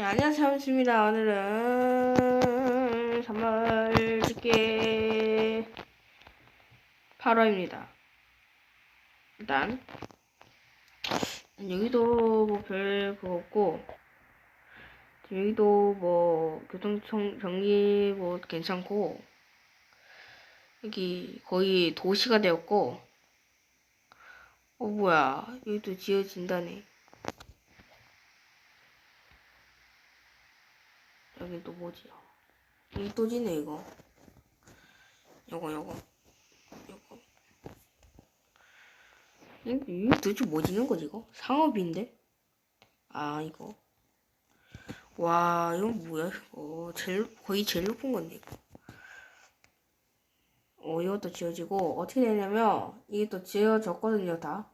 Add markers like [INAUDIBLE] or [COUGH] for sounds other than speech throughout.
반갑습니다. 오늘은 선물 줄게 8화입니다. 일단 여기도 뭐별 그거 없고 여기도 뭐 교통 정리 뭐 괜찮고 여기 거의 도시가 되었고 어 뭐야 여기도 지어진다네. 여기 또 뭐지요? 여기 또 지네 이거. 요거 요거 요거. 이게 도대체 뭐 지는 거지 이거? 상업인데? 아 이거. 와 이건 뭐야 이거 제일 거의 제일 높은 건데 이거. 어 이것도 지어지고 어떻게 되냐면 이게 또 지어졌거든요 다.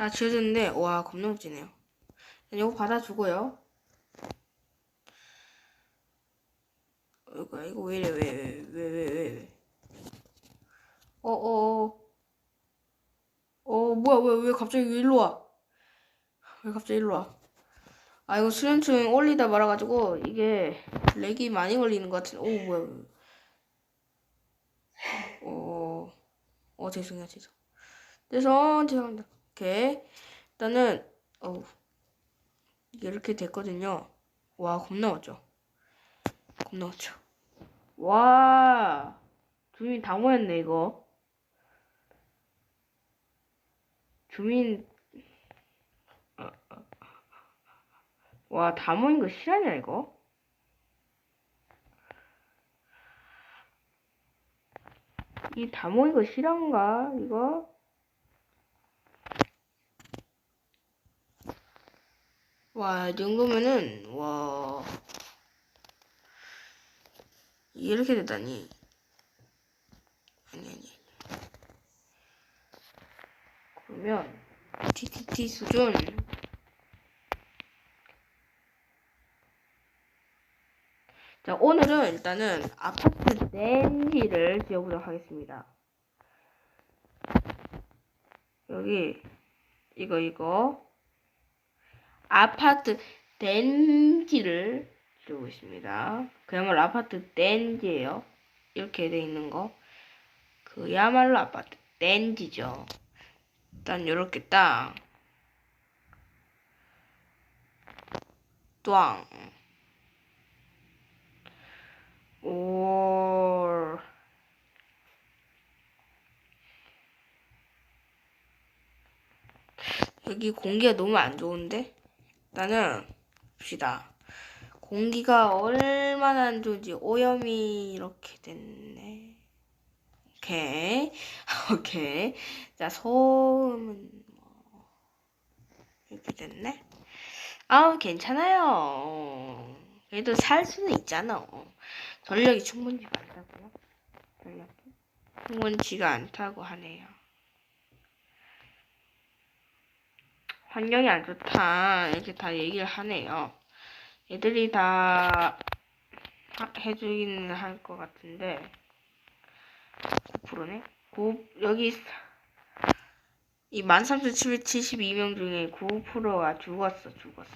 다 지어졌는데? 와 겁나 멋지네요. 이거 받아주고요. 이거 이거 왜 이래? 왜 왜 왜 왜왜 어어어. 어 뭐야 왜 왜 갑자기 일로 와왜 갑자기 일로 와 아 이거 수련충 올리다 말아가지고 이게 렉이 많이 걸리는 것 같은 오 뭐야 어, 어 죄송해요 죄송. 죄송 죄송합니다 이렇게 일단은 어우 이렇게 됐거든요. 와 겁나 왔죠. 겁나 왔죠. 와 주민 다 모였네 이거. 주민 와 다 모인 거 실화냐 이거? 이 다 모인 거 실화인가 이거? 와, 이 정도면은, 와. 이렇게 되다니. 아니, 아니. 그러면, TTT 수준. 자, 오늘은 일단은 아파트 댄지를 지어보도록 하겠습니다. 여기, 이거, 이거. 아파트 댄지를 주고 있습니다. 그야말로 아파트 댄지예요. 이렇게 돼 있는 거. 그야말로 아파트 댄지죠. 일단 이렇게 딱. 뚜앙. 오. 여기 공기가 너무 안 좋은데? 일단은 봅시다. 공기가 얼마나 안 좋은지 오염이 이렇게 됐네. 오케이. [LAUGHS] 오케이. 자, 소음은 뭐 이렇게 됐네. 아우, 괜찮아요. 그래도 살 수는 있잖아. 전력이 충분히 많다고요? 전력이? 충분치가 않다고 하네요. 환경이 안 좋다 이렇게 다 얘기를 하네요. 애들이 다 해주기는 할 것 같은데 9%네? 9 여기 이 13,772명 중에 9%가 죽었어 죽었어.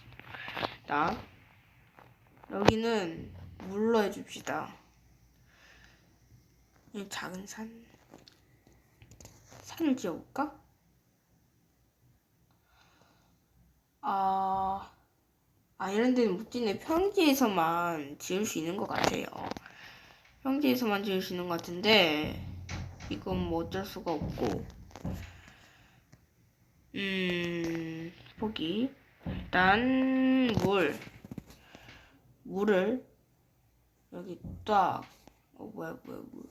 자 여기는 물로 해줍시다. 이 작은 산 산을 지어볼까? 아, 아 이런 데는 못 짓네. 평지에서만 지을 수 있는 것 같아요. 평지에서만 지을 수 있는 것 같은데, 이건 뭐 어쩔 수가 없고. 음, 포기. 일단, 물. 물을, 여기 딱, 어, 뭐야, 뭐야, 물.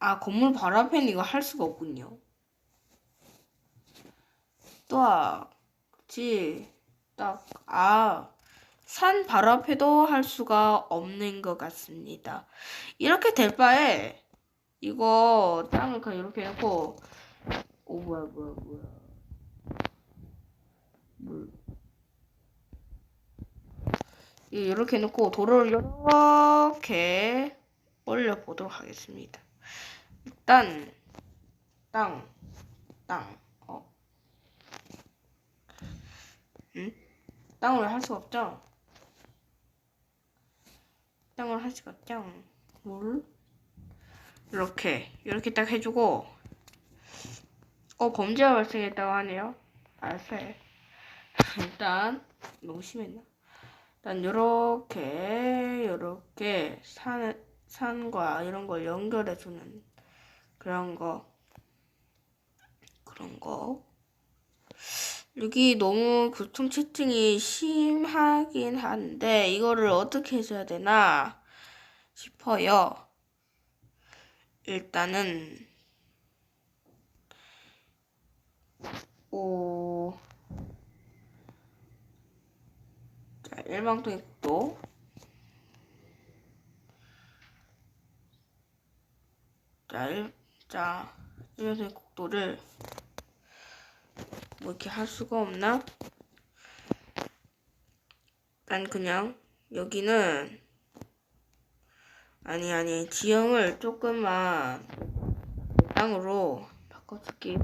아, 건물 바로 앞에는 이거 할 수가 없군요. 딱, 그치. 딱, 아, 산 바로 앞에도 할 수가 없는 것 같습니다. 이렇게 될 바에, 이거 땅을 그냥 이렇게 해놓고, 오, 뭐야, 뭐야, 뭐야. 물. 이렇게 해놓고 도로를 이렇게 올려보도록 하겠습니다. 일단, 땅, 땅, 어. 응? 땅을 할 수가 없죠? 땅을 할 수가 없죠? 물? 이렇게, 이렇게 딱 해주고, 어, 범죄가 발생했다고 하네요. 알았어요. [LAUGHS] 일단, 너무 심했나? 일단, 요렇게, 요렇게, 산, 산과 이런 걸 연결해주는 그런 거. 그런 거. 여기 너무 교통체증이 심하긴 한데, 이거를 어떻게 해줘야 되나 싶어요. 일단은, 오, 자, 일방통행 도. 자, 일, 자, 일방통행 국도를 뭐 이렇게 할 수가 없나? 난 그냥 여기는 아니 아니 지형을 조금만 땅으로 바꿔줄게요.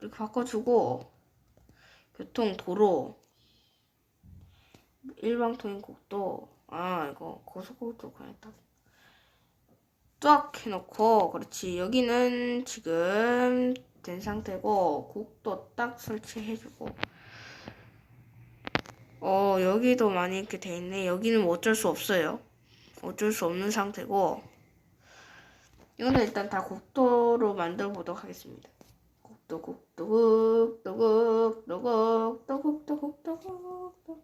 이렇게 바꿔주고 교통 도로 일방통행국도 아 이거 고속국도 그냥 딱 쫙 해놓고 그렇지 여기는 지금 된 상태고 국도 딱 설치해주고 어 여기도 많이 이렇게 돼 있네 여기는 뭐 어쩔 수 없어요 어쩔 수 없는 상태고 이거는 일단 다 국도로 만들어 보도록 하겠습니다 국도 국도 국도 국도 국도 국도 국도 국도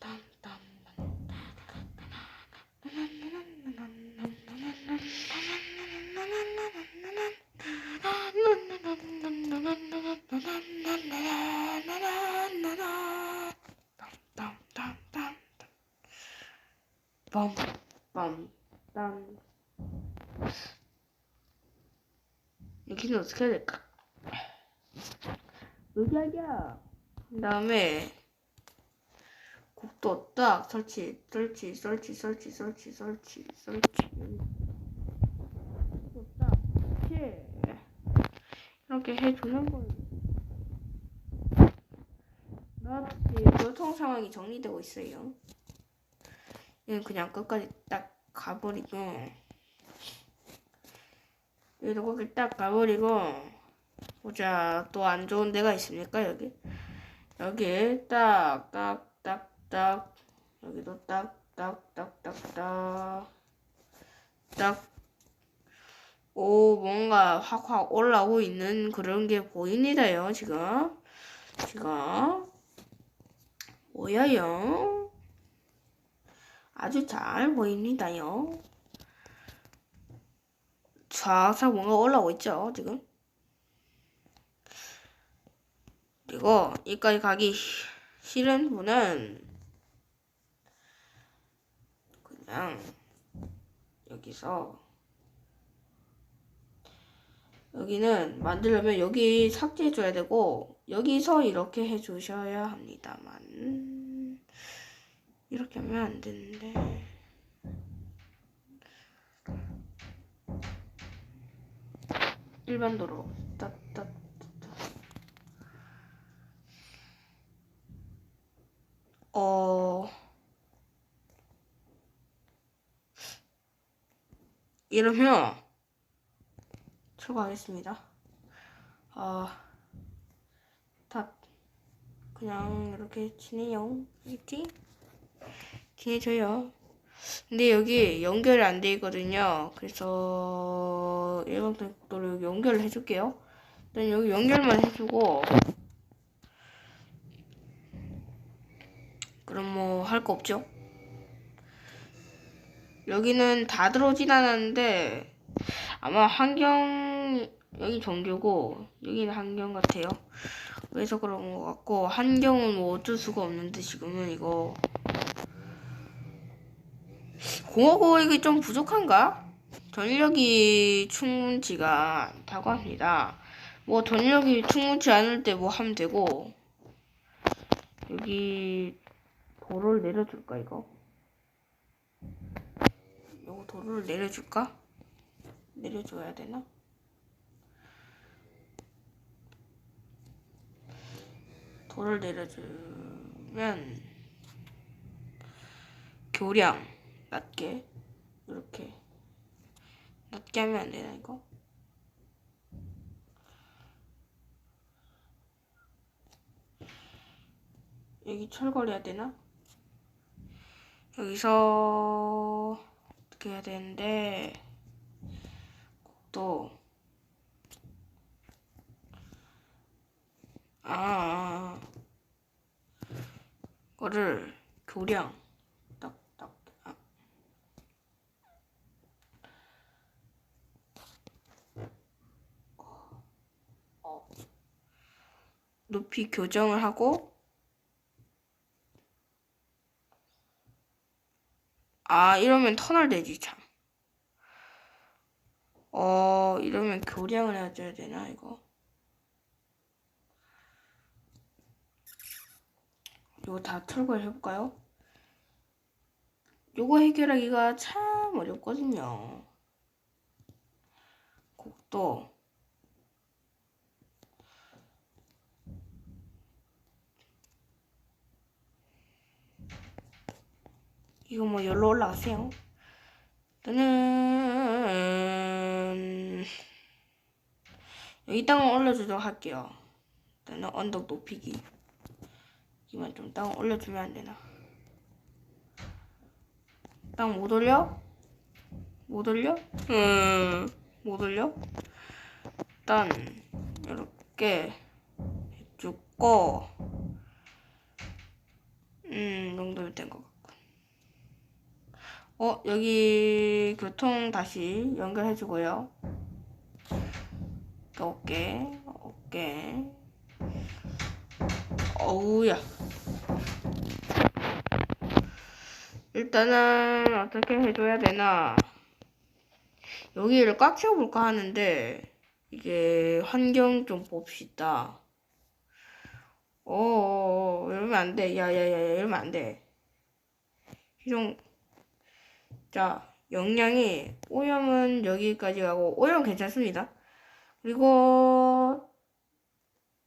빰빰빰 Bom, bom, bom. 昨日疲れたか。うぎゃぎゃ。ダメ。 국도 딱 설치, 설치, 설치, 설치, 설치, 설치, 설치. 국도 딱 이렇게 이렇게 해주는 거예요. 그렇지. 교통 상황이 정리되고 있어요. 얘는 그냥 끝까지 딱 가버리고 여기도 거기 딱 가버리고 보자 또 안 좋은 데가 있습니까 여기 여기 딱 딱 딱. 딱 여기도 딱딱딱딱 딱. 오 뭔가 확확 올라오고 있는 그런 게 보입니다요 지금. 지금. 뭐야요? 아주 잘 보입니다요. 싹싹 뭔가 올라오고 있죠 지금. 그리고 여기까지 가기 싫은 분은 그냥 여기서 여기는 만들려면 여기 삭제해 줘야 되고 여기서 이렇게 해 주셔야 합니다만. 이렇게 하면 안 되는데. 일반 도로. 따따 어, 이러면 출발하겠습니다. 아, 다 그냥 이렇게 지내요. 있지? 지내줘요. 근데 여기 연결이 안 돼 있거든요. 그래서 일반통행도로 여기 연결을 해줄게요. 일단 여기 연결만 해주고 그럼 뭐 할 거 없죠? 여기는 다 들어오진 않았는데 아마 환경 여기 정규고 여기는 환경 같아요. 그래서 그런 것 같고 환경은 뭐 어쩔 수가 없는데 지금은 이거 공허 고액이 좀 부족한가? 전력이 충분치가 않다고 합니다. 뭐 전력이 충분치 않을 때 뭐 하면 되고 여기 도로를 내려줄까 이거? 도로를 내려줄까? 내려줘야 되나? 돌을 내려주면 교량 낮게 이렇게 낮게 하면 안 되나 이거? 여기 철거해야 되나? 여기서 어떻게 해야 되는데 또 아, 아, 아. 거를 교량 딱딱 아. 어. 높이 교정을 하고 아 이러면 터널 되지 참. 어 이러면 교량을 해줘야 되나 이거? 이거 다 철거를 해볼까요? 요거 해결하기가 참 어렵거든요. 곡도 이거 뭐 열로 올라가세요. 일단은 여기 땅을 올려주도록 할게요. 일단은 언덕 높이기. 이만 좀 땅 올려주면 안 되나? 땅 못 올려? 못 올려? 음, 못 올려? 일단 이렇게 해주고 음, 이 정도면 된것 같고. 어, 여기 교통 다시 연결해 주고요. 어깨, 어깨. 어우야. 일단은 어떻게 해줘야 되나. 여기를 꽉 채워볼까 하는데, 이게 환경 좀 봅시다. 어, 이러면 안 돼. 야, 야, 야, 이러면 안 돼. 이런, 자, 영양이, 오염은 여기까지 가고, 오염 괜찮습니다. 그리고,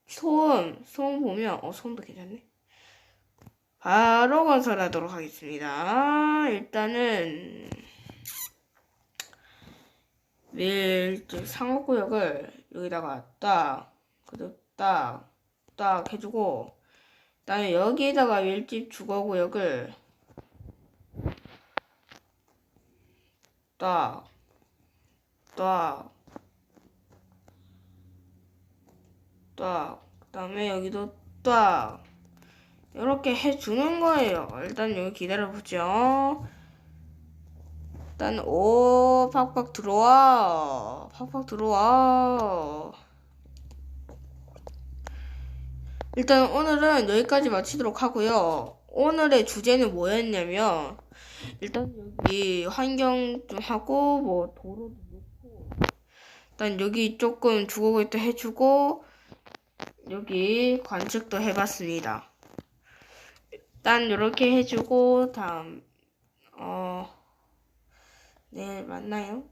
소음, 소음 보면, 어, 소음도 괜찮네. 바로 건설하도록 하겠습니다. 일단은, 밀집 상업구역을 여기다가 딱, 그리고 딱, 딱 해주고, 그 다음에 여기에다가 밀집 주거구역을 딱, 딱, 딱, 그 다음에 여기도 딱, 이렇게 해주는 거예요. 일단 여기 기다려보죠. 일단, 오, 팍팍 들어와. 팍팍 들어와. 일단 오늘은 여기까지 마치도록 하고요. 오늘의 주제는 뭐였냐면, 일단 여기 환경 좀 하고 뭐 도로도 놓고 일단 여기 조금 주거구도 해주고 여기 관측도 해봤습니다. 일단 이렇게 해주고 다음 어 내일 만나요.